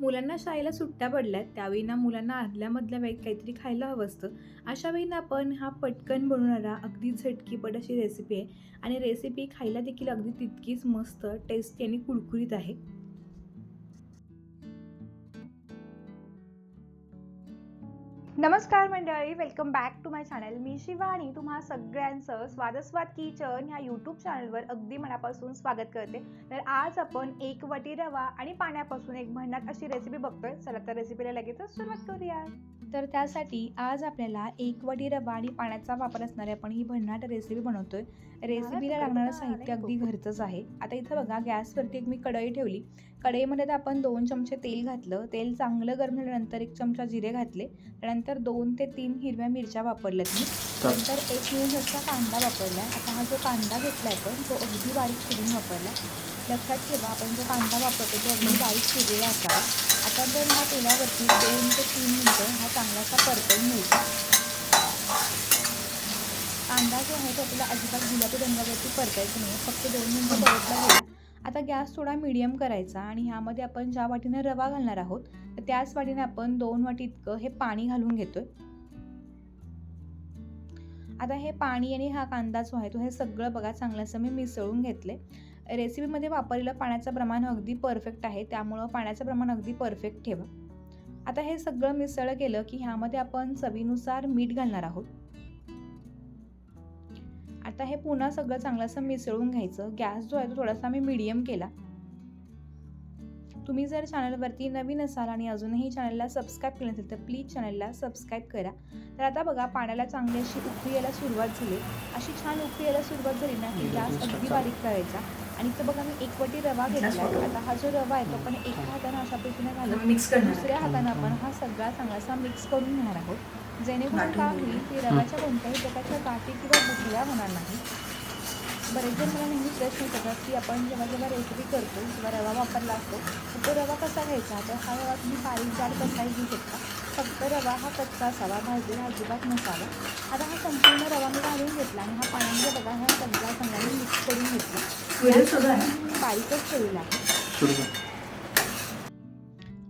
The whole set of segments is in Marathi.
मुलांना शाळेला सुट्ट्या पडल्यात त्यावेळी ना मुलांना आदल्यामधल्या वेळेत काहीतरी खायला हवं असतं. अशा वेळी ना आपण हा पटकन बनवणारा अगदी झटकीपट अशी रेसिपी आहे. आणि रेसिपी खायला देखील अगदी तितकीच मस्त टेस्टी आणि कुरकुरीत आहे. नमस्कार मंडळी welcome back to my channel मी शिवानी तुम्हा सगळ्यांचं स्वादस्वाद किचन ह्या यूट्यूब चॅनलवर अगदी मनापासून स्वागत करते. तर आज आपण एक वटी रवा आणि पाण्यापासून एक भन्नाट अशी रेसिपी बघतोय. चला तर रेसिपीला लगेचच सुरुवात करूया. तर त्यासाठी आज आपल्याला एक वाटी रवा आणि पाण्याचा वापर असणारी आपण ही भन्नाट रेसिपी बनवतोय. रेसिपीला लागणारं साहित्य अगदी घरचंच आहे. आता इथं बघा गॅसवरती एक मी कढई ठेवली. कढईमध्ये तर आपण दोन चमचे तेल घातलं. तेल चांगलं गरम झाल्यानंतर एक चमचा जिरे घातले. त्यानंतर दोन ते तीन हिरव्या मिरच्या वापरल्यात मी. नंतर एक मिनिटचा कांदा वापरला आता हा जो कांदा घेतला आपण तो अगदी बारीक चिरून वापरला लक्षात ठेवा आपण जो कांदा वापरतो तो अगदी बारीक चिरलेला असावा आता जर हा तेलावरती दोन ते तीन मिनटं हा चांगलासा परतून मिळतो कांदा जो आहे तो आपल्याला अजिबात गुलाबी रंगावरती परतायचं नाही फक्त दोन मिनटं परतला गेला. आता गॅस थोडा मिडियम करायचा आणि ह्यामध्ये आपण ज्या वाटीनं रवा घालणार आहोत तर त्याच वाटीने आपण दोन वाटी इतकं हे पाणी घालून घेतोय. आता हे पाणी आणि हा कांदा जो आहे तो हे सगळं बघा चांगलं मी मिसळून घेतले रेसिपीमध्ये वापरलेलं पाण्याचं प्रमाण अगदी परफेक्ट आहे. त्यामुळं पाण्याचं प्रमाण अगदी परफेक्ट ठेवा. आता हे सगळं मिसळ केलं की ह्यामध्ये आपण चवीनुसार मीठ घालणार आहोत. आता हे पुन्हा सगळं चांगलं असं मिसळून घ्यायचं. गॅस जो आहे तो थोडासा मी मीडियम केला. तुम्ही जर चॅनलवरती नवीन असाल आणि अजूनही चॅनलला सबस्क्राईब केलं नसेल तर प्लीज चॅनलला सबस्क्राईब करा. तर आता बघा पाण्याला चांगली अशी उकळी यायला सुरुवात झाली. अशी छान उकळी यायला सुरुवात झाली ना की गॅस अगदी बारीक करायचा. आणि इथं बघा मी एक वाटी रवा घेतला आता हा जो रवा आहे तो आपण एका हाताने अशा पद्धतीने घालून मिक्स करणार. दुसऱ्या हाताने आपण हा. सगळा चांगलासा मिक्स करून घेणार आहोत. जेणेकरून काय होईल की रव्याच्या कोणत्याही प्रकारच्या गाठी किंवा गुठळ्या होणार नाही. बरेच जण मला नेहमी प्रश्न विचारतात की आपण जेव्हा जेव्हा रेसिपी करतो किंवा रवा वापरला असतो तर तो रवा कसा घ्यायचा? तर हा रवा तुम्ही बारीक जाड कसाही घेऊ शकता. फक्त रवा हा कच्चा असावा भाजलेला अजिबात नसावा. आता हा संपूर्ण रवा मी घालून घेतला आणि हा पाण्यामध्ये बघा हा सगळा चांगला मिक्स करून घेतला. बारीकच ठेवलेला आहे.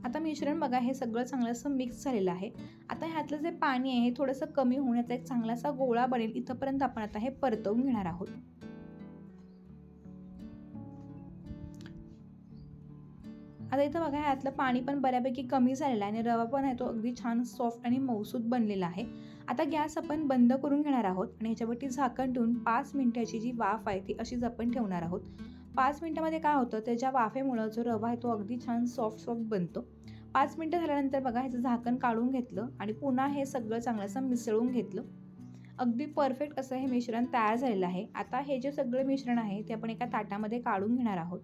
आता मिश्रण बघा हे सगळं चांगलं असं मिक्स झालेलं आहे. आता ह्यातलं जे पाणी आहे हे थोडंसं कमी होण्याचा एक चांगलासा गोळा बनेल इथंपर्यंत आपण आता हे परतवून घेणार आहोत. आता इथं बघा ह्यातलं पाणी पण बऱ्यापैकी कमी झालेलं आहे आणि रवा पण आहे तो अगदी छान सॉफ्ट आणि मऊसूद बनलेला आहे. आता गॅस आपण बंद करून घेणार आहोत आणि ह्याच्यावरती झाकण ठेवून पाच मिनिटाची जी वाफ आहे ती अशीच आपण ठेवणार आहोत. पाच मिनटामध्ये काय होतं त्याच्या वाफेमुळं जो रवा आहे तो अगदी छान सॉफ्ट सॉफ्ट बनतो. पाच मिनटं झाल्यानंतर बघा ह्याचं झाकण काढून घेतलं आणि पुन्हा हे सगळं चांगलंसं मिसळून घेतलं. अगदी परफेक्ट असं हे मिश्रण तयार झालेलं आहे. आता हे जे सगळं मिश्रण आहे ते आपण एका ताटामध्ये काढून घेणार आहोत.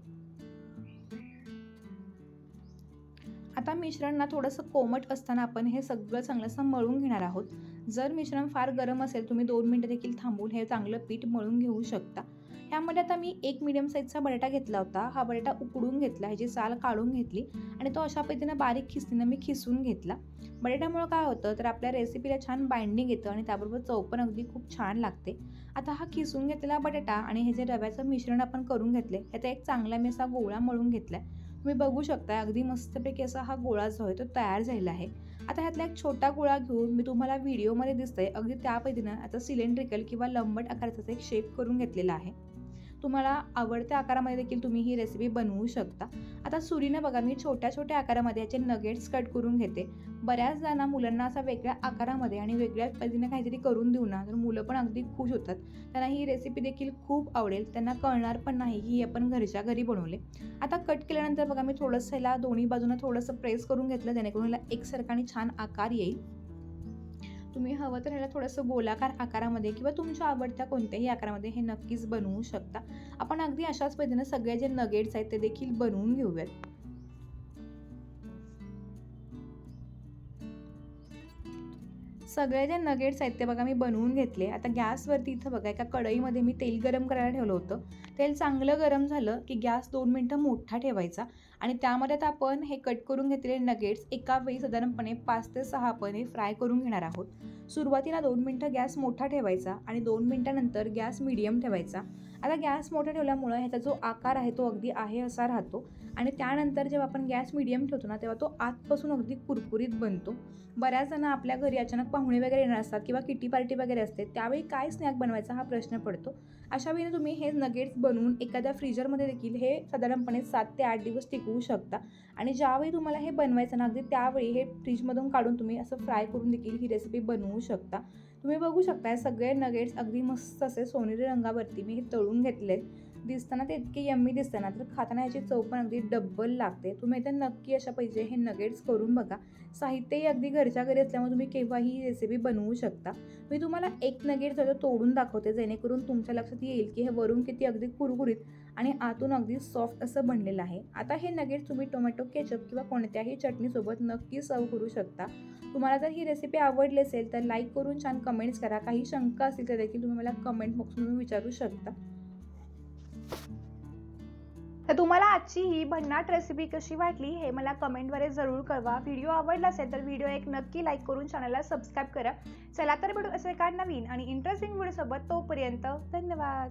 आता मिश्रण ना थोडंसं कोमट असताना आपण हे सगळं चांगलं असं मळून घेणार आहोत. जर मिश्रण फार गरम असेल तुम्ही दोन मिनटं देखील थांबून हे चांगलं पीठ मळून घेऊ शकता. ह्यामध्ये आता मी एक मिडियम साईजचा बटाटा घेतला होता. हा बटाटा उकडून घेतला ह्याची साल काढून घेतली आणि तो अशा पद्धतीनं बारीक खिस्तीनं मी खिसून घेतला. बटाट्यामुळं काय होतं तर आपल्या रेसिपीला छान बाइंडिंग येतं आणि त्याबरोबर चव पण अगदी खूप छान लागते. आता हा खिसून घेतलेला बटाटा आणि हे जे रव्याचं मिश्रण आपण करून घेतले ह्याचा एक चांगला मी असा गोळा मळून घेतला तुम्ही बघू शकता अगदी मस्तपैकी असा हा गोळा जो आहे तो तयार झालेला आहे. आता ह्यातला एक छोटा गोळा घेऊन मी तुम्हाला व्हिडिओमध्ये दिसतंय. अगदी त्या पद्धतीनं आता सिलेंड्रिकल किंवा लंबट आकाराचा एक शेप करून घेतलेला आहे. तुम्हाला आवडत्या आकारामध्ये देखील तुम्ही ही रेसिपी बनवू शकता. आता सुरीनं बघा मी छोट्या छोट्या आकारामध्ये याचे नगेट्स कट करून घेते. बऱ्याच जणांना मुलांना असा वेगळ्या आकारामध्ये आणि वेगळ्या पद्धतीने काहीतरी करून देऊ ना तर मुलं पण अगदी खुश होतात. त्यांना ही रेसिपी देखील खूप आवडेल. त्यांना कळणार पण नाही की ही आपण घरच्या घरी बनवले. आता कट केल्यानंतर बघा मी थोडंसं ह्याला दोन्ही बाजूनं थोडंसं प्रेस करून घेतलं जेणेकरून ह्याला एकसारखा आणि छान आकार येईल. तुम्ही हवं तर ह्याला थोडंसं गोलाकार आकारामध्ये किंवा तुमच्या आवडत्या कोणत्याही आकारामध्ये हे नक्कीच बनवू शकता. आपण अगदी अशाच पद्धतीनं सगळे जे नगेट्स आहेत ते देखील बनवून घेऊयात. सगळे जे नगेट्स आहेत ते बघा मी बनवून घेतले. आता गॅसवरती इथं बघा एका कढईमध्ये मी तेल गरम करायला ठेवलं होतं. तेल चांगलं गरम झालं की गॅस दोन मिनटं मोठा ठेवायचा. आणि त्यामध्ये आता आपण हे कट करून घेतलेले नगेट्स एका वेळी साधारणपणे पाच ते सहा आपण हे फ्राय करून घेणार आहोत. सुरुवातीला दोन मिनटं गॅस मोठा ठेवायचा आणि दोन मिनटानंतर गॅस मिडियम ठेवायचा. आता गॅस मोठा ठेवल्यामुळं ह्याचा जो आकार आहे तो अगदी आहे असा राहतो. आणि त्यानंतर जेव्हा आपण गॅस मिडियम ठेवतो ना तेव्हा तो आतपासून अगदी कुरकुरीत बनतो. बऱ्याच जण आपल्या घरी अचानक पाहुणे वगैरे येणार असतात किंवा किटी पार्टी वगैरे असते त्यावेळी काय स्नॅक बनवायचा हा प्रश्न पडतो. अशा वेळी तुम्ही हे नगेट्स बनवून एखाद्या फ्रीजरमध्ये देखील हे साधारणपणे सात ते आठ दिवस टिकवू शकता. आणि ज्यावेळी तुम्हाला हे बनवायचं ना अगदी त्यावेळी हे फ्रीजमधून काढून तुम्ही असं फ्राय करून देखील ही रेसिपी बनवू शकता. तुम्ही बघू शकता सगळे नगेट्स अगदी मस्त असे सोनेरी रंगावरती मी हे तळून घेतले दिसताना ते इतके यम्मी दिसतं ना तर खाताना याची चव पण अगदी डब्बल लागते. तुम्ही इथे नक्की अशा पाहिजे हे नगेट्स करून बघा. साहित्यही अगदी घरच्या घरी असल्यामुळे तुम्ही केव्हाही ही रेसिपी बनवू शकता. मी तुम्हाला एक नगेट सगळं तोडून दाखवते जेणेकरून तुमच्या लक्षात येईल की हे वरून किती अगदी कुरकुरीत आणि आतून अगदी सॉफ्ट असं बनलेलं आहे. आता हे नगेट तुम्ही टोमॅटो केचप किंवा कोणत्याही चटणीसोबत नक्की सर्व करू शकता. तुम्हाला जर ही रेसिपी आवडली असेल तर लाईक करून छान कमेंट्स करा. काही शंका असतील तर देखील तुम्ही मला कमेंट बॉक्समधून विचारू शकता. तर तुम्हाला आजची ही भन्नाट रेसिपी कशी वाटली हे मला कमेंटद्वारे जरूर कळवा. व्हिडिओ आवडला असेल तर व्हिडिओ एक नक्की लाईक करून चॅनलला सबस्क्राईब करा. चला तर भेटू असे एका नवीन आणि इंटरेस्टिंग व्हिडिओसोबत तोपर्यंत धन्यवाद.